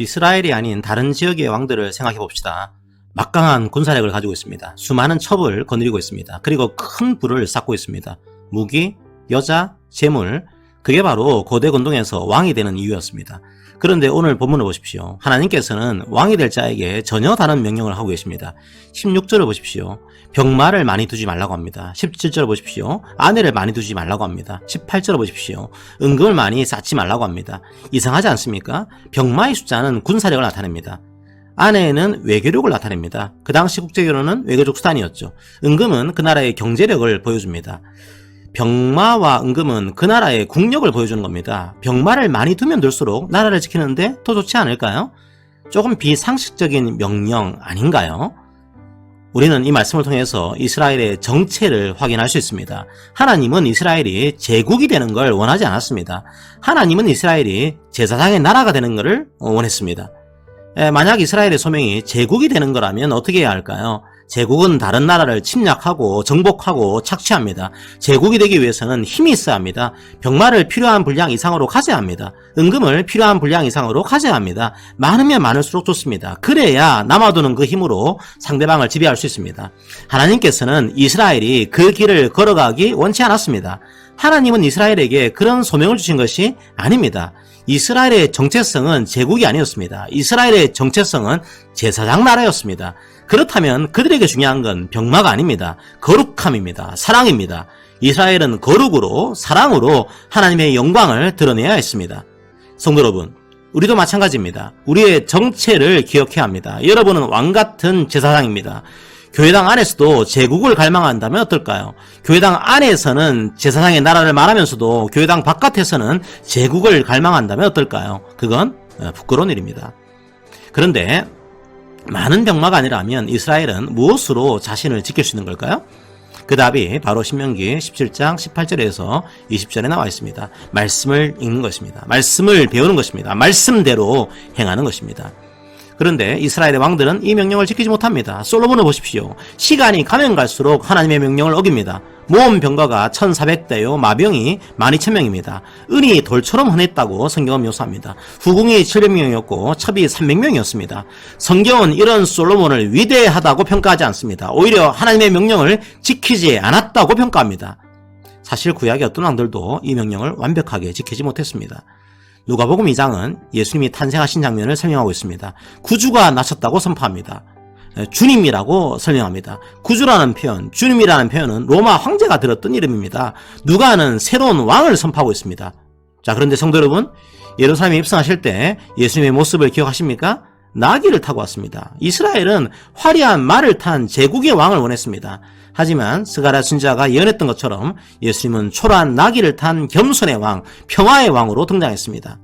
이스라엘이 아닌 다른 지역의 왕들을 생각해 봅시다. 막강한 군사력을 가지고 있습니다. 수많은 첩을 거느리고 있습니다. 그리고 큰 부를 쌓고 있습니다. 무기, 여자, 재물, 그게 바로 고대 건동에서 왕이 되는 이유였습니다. 그런데 오늘 본문을 보십시오. 하나님께서는 왕이 될 자에게 전혀 다른 명령을 하고 계십니다. 16절을 보십시오. 병마를 많이 두지 말라고 합니다. 17절을 보십시오. 아내를 많이 두지 말라고 합니다. 18절을 보십시오. 은금을 많이 쌓지 말라고 합니다. 이상하지 않습니까? 병마의 숫자는 군사력을 나타냅니다. 아내는 외교력을 나타냅니다. 그 당시 국제결혼은 외교적 수단이었죠. 은금은 그 나라의 경제력을 보여줍니다. 병마와 은금은 그 나라의 국력을 보여주는 겁니다. 병마를 많이 두면 둘수록 나라를 지키는데 더 좋지 않을까요? 조금 비상식적인 명령 아닌가요? 우리는 이 말씀을 통해서 이스라엘의 정체를 확인할 수 있습니다. 하나님은 이스라엘이 제국이 되는 걸 원하지 않았습니다. 하나님은 이스라엘이 제사장의 나라가 되는 것을 원했습니다. 에, 만약 이스라엘의 소명이 제국이 되는 거라면 어떻게 해야 할까요? 제국은 다른 나라를 침략하고 정복하고 착취합니다. 제국이 되기 위해서는 힘이 있어야 합니다. 병마를 필요한 분량 이상으로 가져야 합니다. 은금을 필요한 분량 이상으로 가져야 합니다. 많으면 많을수록 좋습니다. 그래야 남아도는 그 힘으로 상대방을 지배할 수 있습니다. 하나님께서는 이스라엘이 그 길을 걸어가기 원치 않았습니다. 하나님은 이스라엘에게 그런 소명을 주신 것이 아닙니다. 이스라엘의 정체성은 제국이 아니었습니다. 이스라엘의 정체성은 제사장 나라였습니다. 그렇다면 그들에게 중요한 건 병마가 아닙니다. 거룩함입니다. 사랑입니다. 이스라엘은 거룩으로 사랑으로 하나님의 영광을 드러내야 했습니다. 성도 여러분, 우리도 마찬가지입니다. 우리의 정체를 기억해야 합니다. 여러분은 왕 같은 제사장입니다. 교회당 안에서도 제국을 갈망한다면 어떨까요? 교회당 안에서는 제사장의 나라를 말하면서도 교회당 바깥에서는 제국을 갈망한다면 어떨까요? 그건 부끄러운 일입니다. 그런데 많은 병마가 아니라면 이스라엘은 무엇으로 자신을 지킬 수 있는 걸까요? 그 답이 바로 신명기 17장 18절에서 20절에 나와 있습니다. 말씀을 읽는 것입니다. 말씀을 배우는 것입니다. 말씀대로 행하는 것입니다. 그런데 이스라엘의 왕들은 이 명령을 지키지 못합니다. 솔로몬을 보십시오. 시간이 가면 갈수록 하나님의 명령을 어깁니다. 모험 병가가 1400대요, 마병이 12,000명입니다. 은이 돌처럼 흔했다고 성경은 묘사합니다. 후궁이 700명이었고 첩이 300명이었습니다. 성경은 이런 솔로몬을 위대하다고 평가하지 않습니다. 오히려 하나님의 명령을 지키지 않았다고 평가합니다. 사실 구약의 어떤 왕들도 이 명령을 완벽하게 지키지 못했습니다. 누가복음 2장은 예수님이 탄생하신 장면을 설명하고 있습니다. 구주가 나셨다고 선포합니다. 주님이라고 설명합니다. 구주라는 표현, 주님이라는 표현은 로마 황제가 들었던 이름입니다. 누가는 새로운 왕을 선포하고 있습니다. 자, 그런데 성도 여러분, 예루살렘에 입성하실 때 예수님의 모습을 기억하십니까? 나귀를 타고 왔습니다. 이스라엘은 화려한 말을 탄 제국의 왕을 원했습니다. 하지만 스가랴 순자가 예언했던 것처럼 예수님은 초라한 나귀를 탄 겸손의 왕, 평화의 왕으로 등장했습니다.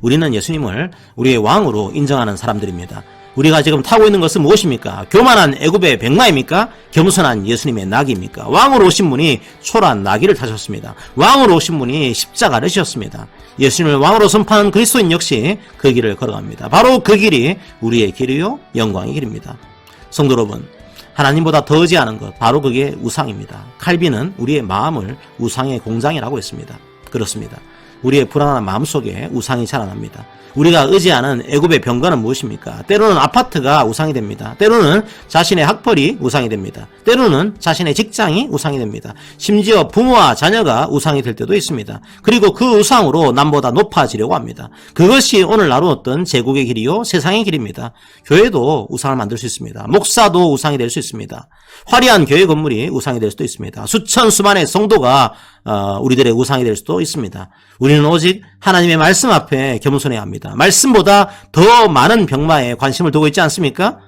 우리는 예수님을 우리의 왕으로 인정하는 사람들입니다. 우리가 지금 타고 있는 것은 무엇입니까? 교만한 애굽의 백마입니까? 겸손한 예수님의 낙입니까? 왕으로 오신 분이 초라한 나귀를 타셨습니다. 왕으로 오신 분이 십자가를 지셨습니다. 예수님을 왕으로 선포하는 그리스도인 역시 그 길을 걸어갑니다. 바로 그 길이 우리의 길이요 영광의 길입니다. 성도 여러분, 하나님보다 더 의지하는 것 바로 그게 우상입니다. 칼빈은 우리의 마음을 우상의 공장이라고 했습니다. 그렇습니다. 우리의 불안한 마음 속에 우상이 자라납니다. 우리가 의지하는 애굽의 병거는 무엇입니까? 때로는 아파트가 우상이 됩니다. 때로는 자신의 학벌이 우상이 됩니다. 때로는 자신의 직장이 우상이 됩니다. 심지어 부모와 자녀가 우상이 될 때도 있습니다. 그리고 그 우상으로 남보다 높아지려고 합니다. 그것이 오늘 나누었던 제국의 길이요 세상의 길입니다. 교회도 우상을 만들 수 있습니다. 목사도 우상이 될 수 있습니다. 화려한 교회 건물이 우상이 될 수도 있습니다. 수천 수만의 성도가 어, 우리들의 우상이 될 수도 있습니다. 우리는 오직 하나님의 말씀 앞에 겸손해야 합니다. 말씀보다 더 많은 병마에 관심을 두고 있지 않습니까?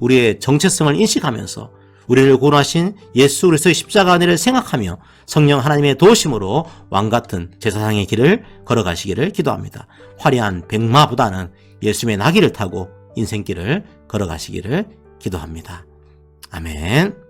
우리의 정체성을 인식하면서 우리를 구원하신 예수 그리스도의 십자가 은혜를 생각하며 성령 하나님의 도우심으로 왕 같은 제사상의 길을 걸어가시기를 기도합니다. 화려한 백마보다는 예수님의 나귀를 타고 인생길을 걸어가시기를 기도합니다. 아멘.